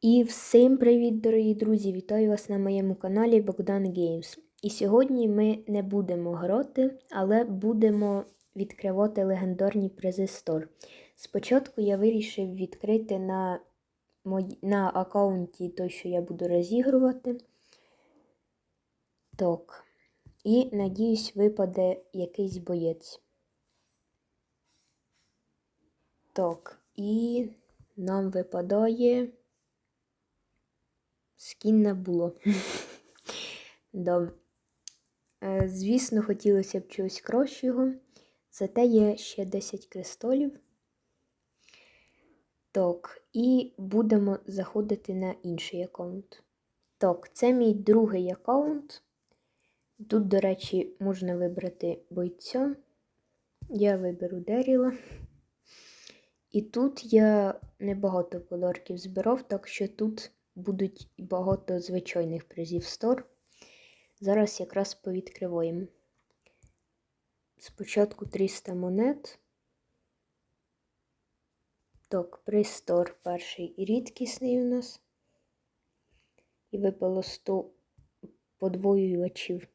І всім привіт, дорогі друзі! Вітаю вас на моєму каналі Богдан Games. І сьогодні ми не будемо грати, але будемо відкривати легендарні призи Store. Спочатку я вирішив відкрити на, мої... на аккаунті той, що я буду розігрувати. Так. І надіюсь, випаде якийсь боєць. Так, і нам випадає. Скін не було. Добре. Е, Звісно, хотілося б чогось кращого. Зате є ще 10 кристалів. Так, і будемо заходити на інший аккаунт. Так, це мій другий аккаунт. Тут, до речі, можна вибрати бойця. Я виберу Деріла. І тут я небагато подарків збирав, так що тут будуть багато звичайних призів Стор. Зараз якраз повідкриваємо. Спочатку 300 монет. Так, приз Стор перший і рідкісний у нас. І випало 100 подвоювачів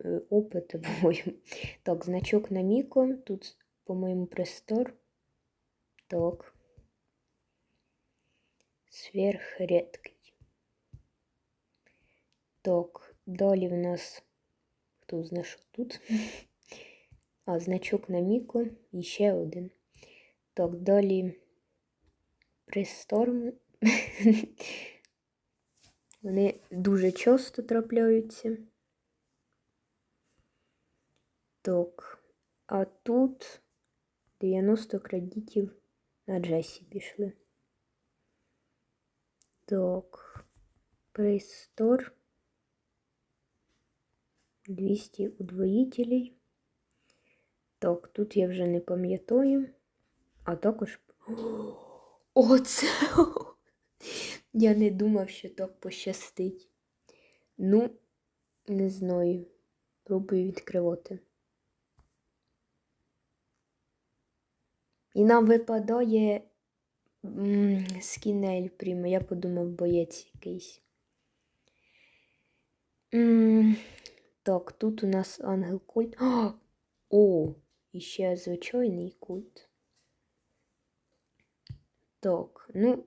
е, опиту, по-моєму. Так, значок на Міко. Тут, по-моєму, престор. Так. Сверхредкий. Так, далі в нас, хто знає, що тут? А, значок на Міко і ще один. Так, далі Престорм. Вони дуже часто трапляються. Так, а тут 90 кредитів на Джесі пішли. Так, Прейстор. 200 удвоїтелей. Так, тут я вже не пам'ятаю. А також. Оце! Я не думав, що так пощастить. Ну, не знаю. Пробую відкривати. І нам випадає скінель прямо. Я подумав, боєць якийсь. Так, тут у нас ангел культ. О, і ще звичайний культ. Так, ну,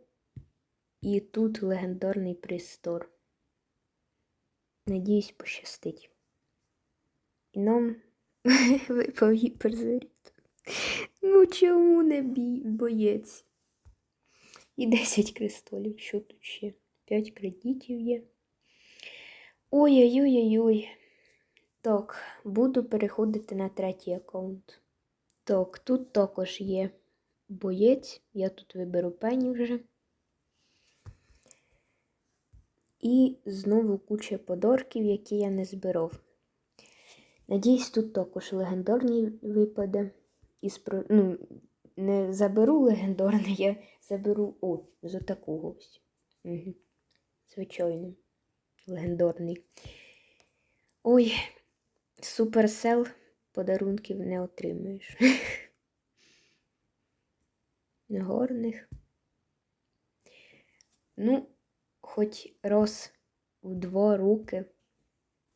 і тут легендарний пристор. Надіюсь, пощастить. І нам випав гіперзаряд. Ну, чому не боєць? І 10 кристалів. Що тут ще? 5 кредитів є. Ой-ой-ой-ой. Так, буду переходити на третій аккаунт. Так, тут також є боєць. Я тут виберу пені вже. І знову куча подарків, які я не збирав. Надіюсь, тут також легендарні випаде. Із, ну, не заберу легендарний, я заберу о, з отакого ось. Угу. Звичайно, легендарний. Ой, суперсел подарунків не отримаєш. Негорних. Ну, хоч раз в два роки,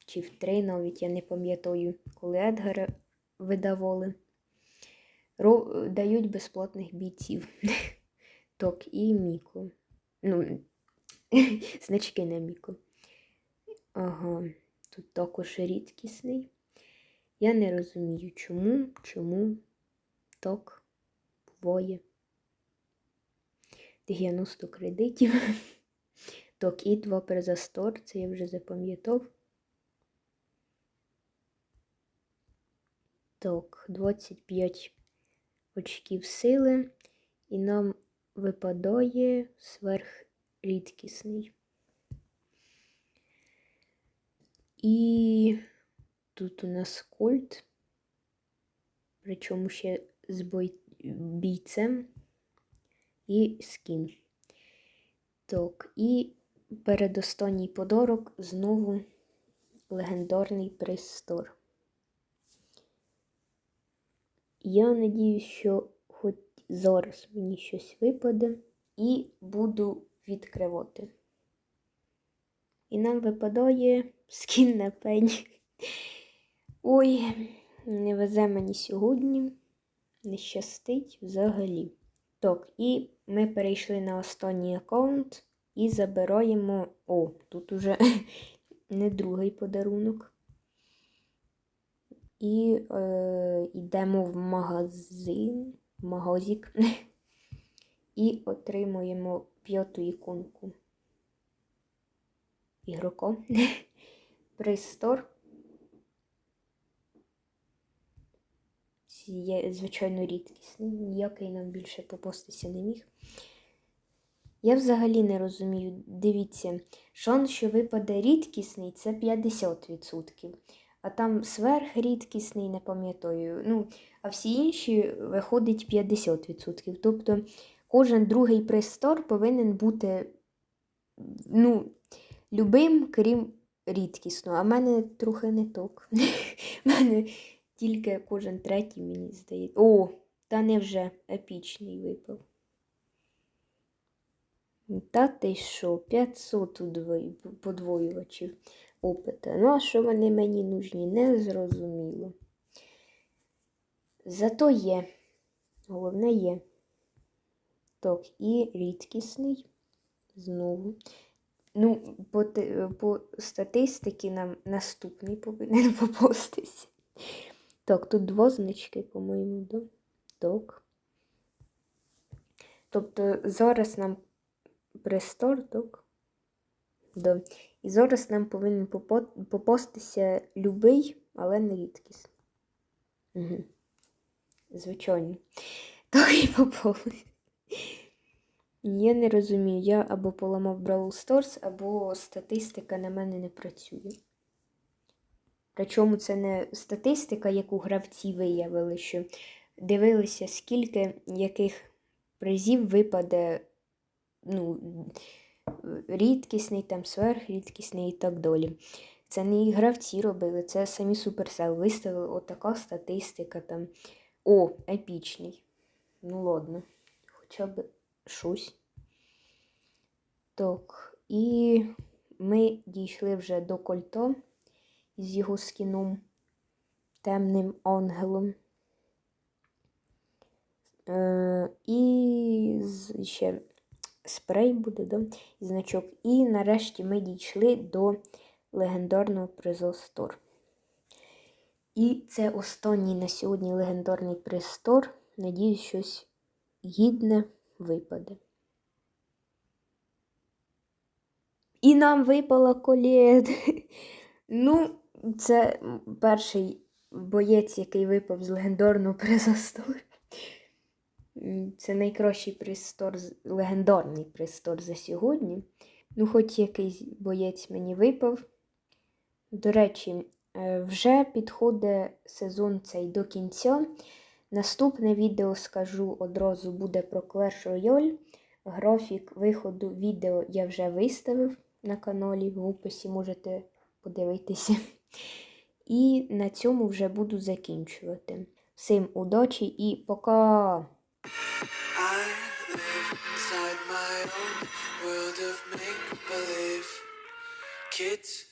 чи в три навіть, я не пам'ятаю, коли Едгара видавали дають безплатних бійців. Ток і Міку. Ну, значки на Міку. Ага, тут також рідкісний. Я не розумію, чому, чому ток буває. 90 кредитів. Ток і 2 перезастор, це я вже запам'ятав. Так, 25 очків сили, і нам випадає сверхрідкісний. І тут у нас кольт, причому ще з бой... бійцем і скін. Так, і передостанній подарок знову легендарний приз Я надію, що хоч зараз мені щось випаде, і буду відкривати. І нам випадає скін на пені. Ой, не везе мені сьогодні. Не щастить взагалі. Так, і ми перейшли на останній аккаунт і забираємо. О, тут уже не другий подарунок. І е, йдемо в магазин, магазик і отримуємо п'яту іконку ігрока. Пристор. Є, звичайно, рідкісний, ніякий нам більше попастися не міг. Я взагалі не розумію. Дивіться, шанс, що випаде рідкісний, це 50%. А там сверх рідкісний, не пам'ятаю. Ну, а всі інші виходить 50%. Тобто кожен другий престор повинен бути ну, любим, крім рідкісного. А в мене трохи не ток. В мене тільки кожен третій, мені здається. О, та невже епічний випав. Та ти що, 500 подвоювачів опита. Ну, а що вони мені нужні, не зрозуміло. Зато є. Головне є. Так, і рідкісний. Знову. Ну, по, по статистиці нам наступний повинен попастися. Так, тут двозначки, по-моєму, да? Так. Тобто зараз нам престор, так? Да. І зараз нам повинен попо- попастися любий, але не рідкісний. Угу. Звичайно. Так і попали. Я не розумію, я або поламав Brawl Stars, або статистика на мене не працює. Причому це не статистика, яку гравці виявили, що дивилися, скільки яких призів випаде ну, рідкісний, там сверхрідкісний і так далі. Це не і гравці робили, це самі Supercell виставили отака статистика там. О, епічний. Ну ладно, хоча б щось. Так, і ми дійшли вже до кольто з його скіном темним ангелом. Е, і з- ще спрей буде, да? і значок. І нарешті ми дійшли до легендарного призу Стор. І це останній на сьогодні легендарний приз Стор. Надіюсь, щось гідне випаде. І нам випала колєд. Ну, це перший боєць, який випав з легендарного приза Стор. М, Це найкращий пристор, легендарний пристор за сьогодні. Ну, хоч якийсь боєць мені випав. До речі, е, вже підходить сезон цей до кінця. Наступне відео скажу одразу буде про Clash Royale. Графік виходу відео я вже виставив на каналі, в описі можете подивитися. І на цьому вже буду закінчувати. Всім удачі і пока! Kids